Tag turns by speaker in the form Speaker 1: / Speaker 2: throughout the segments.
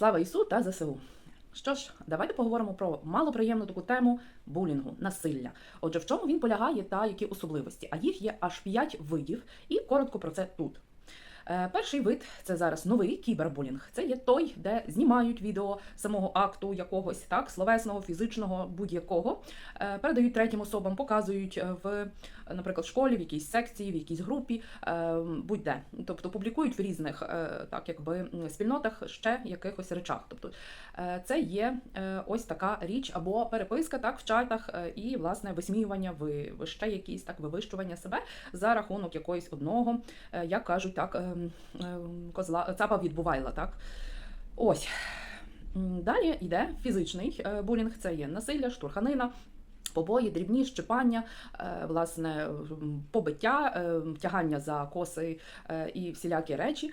Speaker 1: Слава Ісу та ЗСУ. Що ж, давайте поговоримо про малоприємну таку тему булінгу, насилля. Отже, в чому він полягає та які особливості? А їх є аж 5 видів, і коротко про це тут. Е, Перший вид це зараз новий кібербулінг. Це є той, де знімають відео самого акту якогось, так, словесного, фізичного, будь-якого, е, передають третім особам, показують е, в, наприклад, школі, в якійсь секції, в якійсь групі, будь-де. Тобто публікують в різних так, якби, спільнотах ще якихось речах. Тобто це є ось така річ або переписка так, в чатах і власне висміювання, ви, ви ще якісь так вивищування себе за рахунок якоїсь одного, як кажуть, так, козла цапа відбувайла. Так? Ось. Далі йде фізичний е, булінг, це є насилля, штурханина. Побої, дрібні щипання, е, власне, побиття, е, тягання за коси е, і всілякі речі,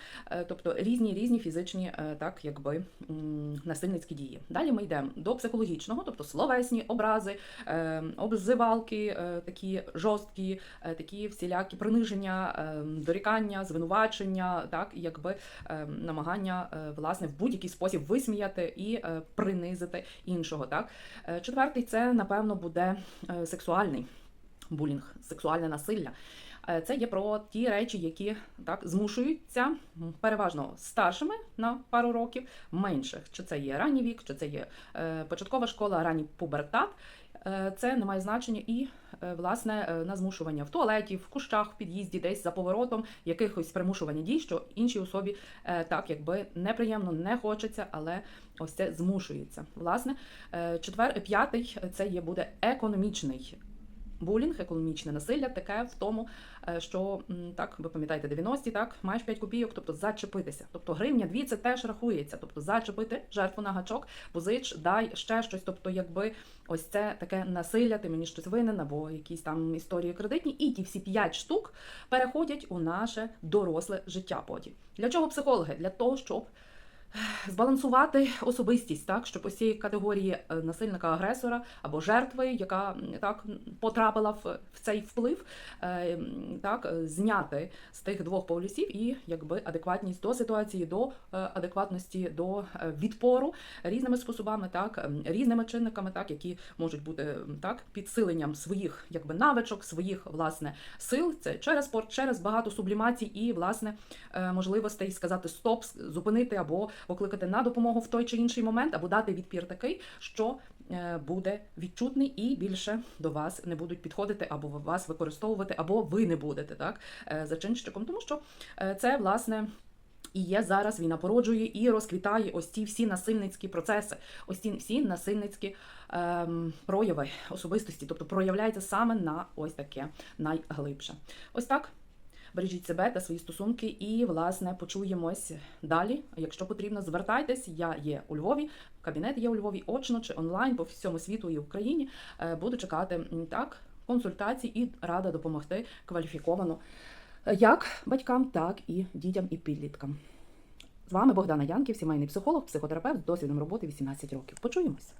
Speaker 1: тобто різні різні фізичні так, якби, насильницькі дії. Далі ми йдемо до психологічного, тобто словесні образи, обзивалки, такі жорсткі, такі всілякі приниження, дорікання, звинувачення, так, і якби намагання власне в будь-який спосіб висміяти і принизити іншого. Так. Четвертий це, напевно, буде е, сексуальний булінг, сексуальне насилля. Е, Це є про ті речі, які так змушуються переважно старшими на пару років, менших. Чи це є ранній вік, чи це є е, початкова школа, ранній пубертат. Е, Це не має значення і власне на змушування в туалеті, в кущах, в під'їзді, десь за поворотом, якихось примушування дій, що іншій особі так якби неприємно не хочеться, але ось це змушується. Власне, четвер, п'ятий це є буде економічний булінг, економічне насилля, таке в тому, е, що так, ви пам'ятаєте, 90-ті, так, маєш 5 копійок, тобто зачепитися. Тобто гривня, дві це теж рахується. Тобто зачепити жертву на гачок, позич, дай ще щось. Тобто, якби ось це таке насилля, ти мені щось винен, або якісь там історії кредитні, і ті всі 5 штук переходять у наше доросле життя потім. Для чого психологи? Для того, щоб збалансувати особистість, так щоб цієї категорії е, насильника-агресора або жертви, яка так потрапила в, в цей вплив, е, так е, зняти з тих двох полюсів і якби адекватність до ситуації, до адекватності до відпору різними способами, так різними чинниками, так які можуть бути так підсиленням своїх якби навичок, своїх власне сил. Це через спорт, через багато сублімацій і власне можливостей сказати стоп, зупинити або покликати на допомогу в той чи інший момент, або дати відпір такий, що е, буде відчутний і більше до вас не будуть підходити, або вас використовувати, або ви не будете так е, зачинщиком, тому що е, це власне. І є зараз війна породжує і розквітає ось ці всі насильницькі процеси, ось ці всі насильницькі ем, прояви особистості, тобто проявляється саме на ось таке найглибше. Ось так. Бережіть себе та свої стосунки, і власне почуємось далі. Якщо потрібно, звертайтесь. Я є у Львові, кабінет є у Львові, очно чи онлайн по всьому світу і Україні. Е, Буду чекати так консультацій і рада допомогти кваліфіковано е, як батькам, так і дітям і підліткам. З вами Богдана Янків, сімейний психолог, психотерапевт з досвідом роботи 18 років. Почуємось.